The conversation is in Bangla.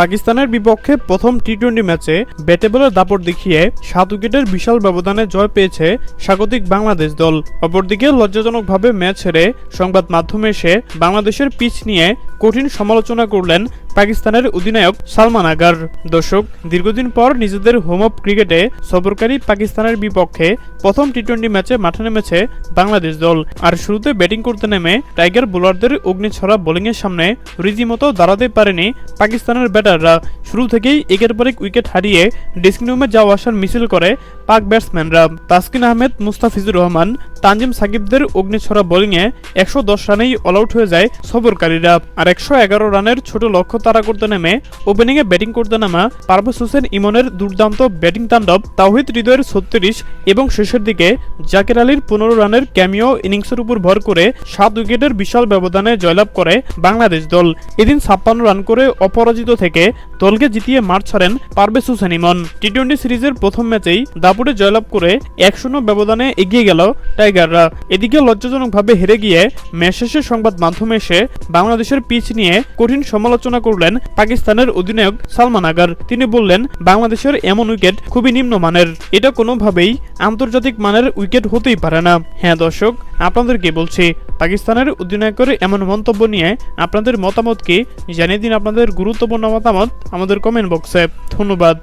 পাকিস্তানের বিপক্ষে প্রথম টি টোয়েন্টি ম্যাচে ব্যাটে বলের দাপট দেখিয়ে সাত উইকেটের বিশাল ব্যবধানে জয় পেয়েছে স্বাগতিক বাংলাদেশ দল। অপরদিকে লজ্জাজনকভাবে ম্যাচ হেরে সংবাদ মাধ্যমে এসে বাংলাদেশের পিচ নিয়ে কঠিন সমালোচনা করলেন পাকিস্তানের অধিনায়ক সালমান আগার। দর্শক, দীর্ঘদিন পর নিজেদের হোম অফ ক্রিকেটে সফরকারী পাকিস্তানের বিপক্ষে প্রথম টি টোয়েন্টি ম্যাচে মাঠে নেমেছে বাংলাদেশ দল। আর শুরুতে ব্যাটিং করতে নেমে টাইগার বোলারদের অগ্নিছড়া বোলিংয়ের সামনে রীতিমতো দাঁড়াতে পারেনি পাকিস্তানের ব্যাটাররা। শুরু থেকেই একের পর এক উইকেট হারিয়ে ড্রেসিং রুমে যাওয়া আসার মিছিল করে পাক ব্যাটসম্যানরা তাসকিন আহমেদ, মুস্তাফিজুর রহমান, তানজিম সাকিবদের অগ্নিছড়া বোলিংয়ে একশো দশ রানেই অল আউট হয়ে যায় সফরকারীরা। আর একশো এগারো রানের ছোট লক্ষ্য তারা করতে নেমে ওপেনিংয়ে ব্যাটিং করতে নামা পারভেজ হোসেন ইমনের দুর্দান্ত ব্যাটিং তাণ্ডব তাওহিদ হৃদয়ের ছত্রিশ এবং শেষের দিকে জাকির আলীর পনেরো রানের ক্যামিও ইনিংসের উপর ভর করে সাত উইকেটের বিশাল ব্যবধানে জয়লাভ করে বাংলাদেশ দল। এদিন ছাপ্পান্ন রান করে অপরাজিত থেকে দলকে জিতিয়ে মাঠ ছাড়েন পারভেজ হোসেন ইমন। টি টোয়েন্টি সিরিজের প্রথম ম্যাচেই দাপুটে জয়লাভ করে এক শূন্য ব্যবধানে এগিয়ে গেল টাইগাররা। এদিকে লজ্জাজনকভাবে হেরে গিয়ে ম্যাচ শেষে সংবাদ মাধ্যমে এসে বাংলাদেশের পিচ নিয়ে কঠিন সমালোচনা করলেন পাকিস্তানের অধিনায়ক সালমান আগার। তিনি বললেন, বাংলাদেশের এমন উইকেট খুবই নিম্নমানের। এটা কোনোভাবেই আন্তর্জাতিক মানের উইকেট হতেই পারে না। হ্যাঁ দর্শক, আপনাদেরকে বলছি, পাকিস্তানের অধিনায়কের এমন মন্তব্য নিয়ে আপনাদের মতামতকে জানিয়ে দিন আপনাদের গুরুত্বপূর্ণ মতামত আমাদের কমেন্ট বক্সে। ধন্যবাদ।